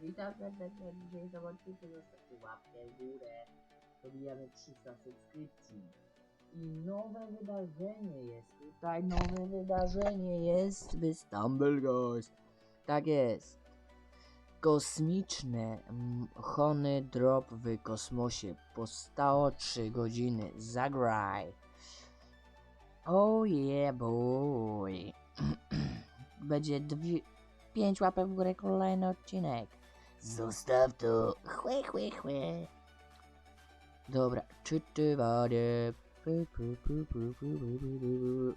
Witam serdecznie dzisiejszym odcinku. Zostawcie łapkę w górę. Dobijamy 300 subskrypcji. I nowe wydarzenie jest. Tutaj nowe wydarzenie jest w Stumble Guys. Tak jest. Kosmiczne mm, Hony Drop w kosmosie. Postało 3 godziny. Zagraj. Oh yeah boy. Będzie dwie, pięć łapek w górę kolejny odcinek. Zostaw to. Chłe, chłe, chłe. Dobra, czytywanie. W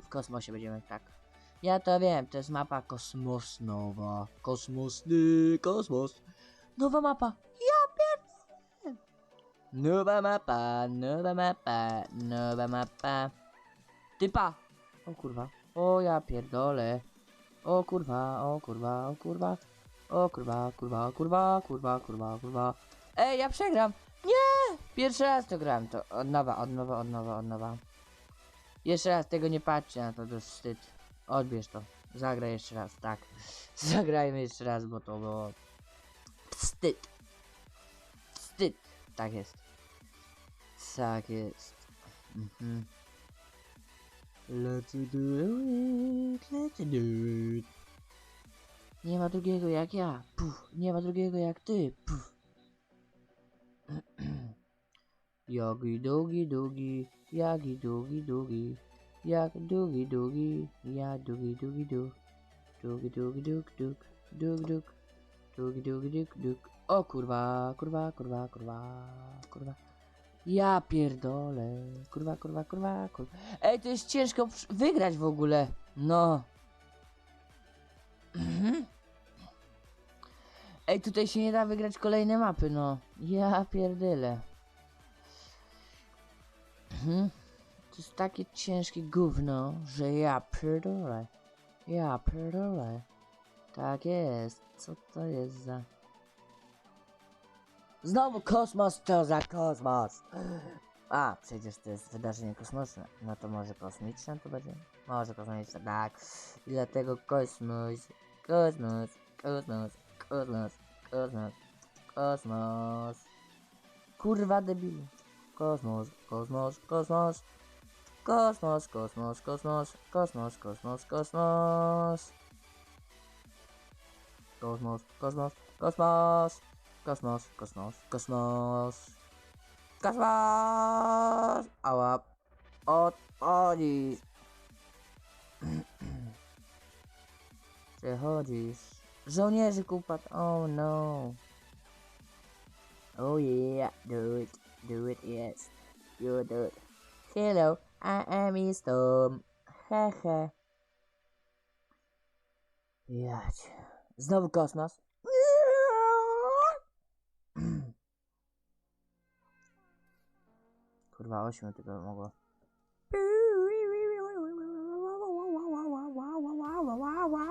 kosmosie będziemy, tak. Ja to wiem, to jest mapa kosmos nowa. Kosmosny kosmos. Nowa mapa. Ja pierdolę. Nowa mapa, nowa mapa, nowa mapa. Typa. O kurwa. O ja pierdolę. O kurwa, o kurwa, o kurwa. O kurwa, kurwa, kurwa, kurwa, kurwa, kurwa. Ej, ja przegram! Nie! Pierwszy raz to gram, to od nowa, od nowa, od nowa, od nowa. Jeszcze raz tego nie patrzcie na to, to wstyd. Odbierz to. Zagraj jeszcze raz, tak. Zagrajmy jeszcze raz, bo to było... Wstyd. Wstyd. Tak jest. Tak jest. Mhm. Let's do it, let's do it. Nie ma drugiego jak ja. Puf. Nie ma drugiego jak ty. Puf. Jogi dugi dugi, jagi dugi dugi, jak dugi dugi, ja dugi dugi dug, dugi dugi dug dug, dug dug, dugi dugi dug dug. O kurwa, kurwa, kurwa, kurwa, kurwa. Ja pierdolę. Kurwa, kurwa, kurwa, kurwa. Ej, to jest ciężko wygrać w ogóle. No. Mhm. Ej, tutaj się nie da wygrać kolejne mapy, no. Ja pierdolę. Mhm. To jest takie ciężkie gówno, że ja pierdolę. Ja pierdolę. Tak jest. Co to jest za... Znowu kosmos, co za kosmos? A, przecież to jest wydarzenie kosmiczne. No to może kosmiczne to będzie? Może kosmiczne, tak. I dlatego kosmos, kosmos, kosmos, kosmos, kosmos, kosmos. Kurwa debilu. Kosmos, kosmos, kosmos. Kosmos, kosmos, kosmos, kosmos, kosmos, kosmos. Kosmos, kosmos, kosmos. Kosmos, kosmos, kosmos. Kosmos! Ała. Odchodzisz. Przechodzisz. Żołnierzy kupat. Oh no. Oh yeah. Do it. Do it, yes. You do it. Hello. I am a storm. Hehe. Jać. Znowu kosmos. Kurwa, ośmiu tylko mogło.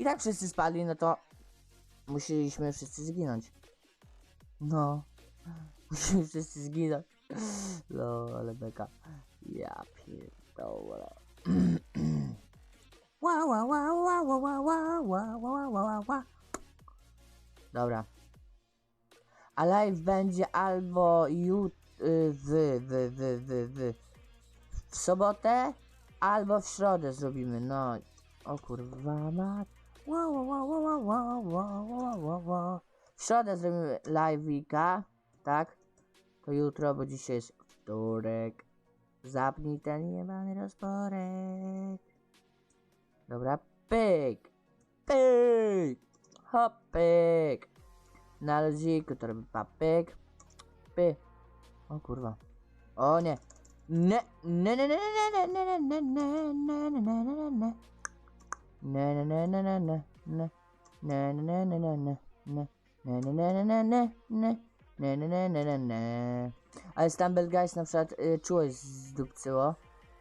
I tak wszyscy spadli, no to musieliśmy wszyscy zginąć. No. Musimy wszyscy zginąć. No, ale beka. Ja pierdolę. Ła, ła, ła, ła, ła, ła, ła, ła, ła, ła. Dobra. A live będzie albo jut... y, w, w, w, w, w, w sobotę, albo w środę zrobimy, no. O kurwa mat. W środę zrobimy live'ika, tak? To jutro, bo dzisiaj jest wtorek. Zapnij ten jebany rozporek. Dobra, pyk. Pyk. Hop, pyk. Na luziku to robi papyk. Py. O kurwa. O nie. Ne, ne, ne, ne, ne, ne, ne, ne, ne, ne, ne, ne, ne. Ne, ne, ne, ne, ne. Ne, ne, ne, ne, ne, ne, ne. Ne, ne, ne, ne, ne, ne, ne. Ne, ne, ne, ne, ne, ne. Ale Stumble Guys na przykład y, czułość zdupcyło.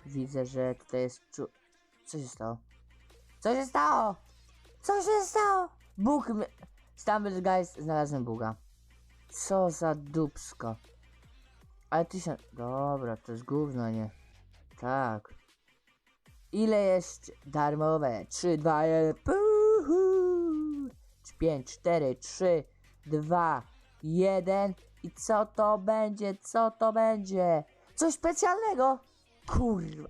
Widzę, że tutaj jest czu... Co się stało? Co się stało? Co się stało? Bóg mnie... Stumble Guys, znalazłem Buga. Co za dupsko. Ale tysiąc... Dobra, to jest gówno, nie? Tak. Ile jest darmowe? 3, 2, 1, puhu. 5, 4, 3, 2, 1. I co to będzie? Co to będzie? Coś specjalnego? Kurwa.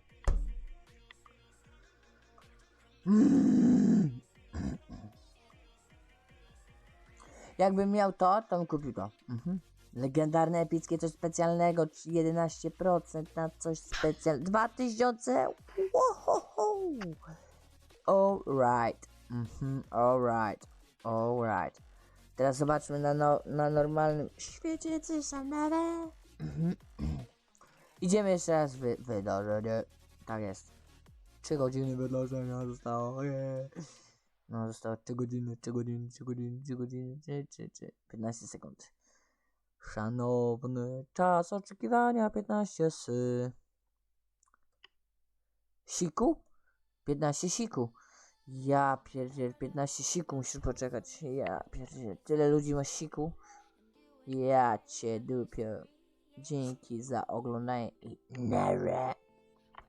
Jakbym miał to, to bym kupił to. Mhm. Legendarne, epickie, coś specjalnego. 11% na coś specjalnego. 2000! Wohoho! Alright. Mhm, alright. Alright. Teraz zobaczmy na, no, na normalnym świecie, co są nowe. Idziemy jeszcze raz wy, wydarzenie. Tak jest. 3 godziny wydłużenia zostało. Yeah. No zostało 3 godziny, 3 godziny, 3 godziny, 3 godziny, 3, 3, 3, 15 sekund. Szanowny czas oczekiwania 15 sy. Siku? 15 siku. Ja pierdziel, 15 siku musisz poczekać. Ja pierdziel, tyle ludzi ma siku. Ja cię dupię. Dzięki za oglądanie i nara.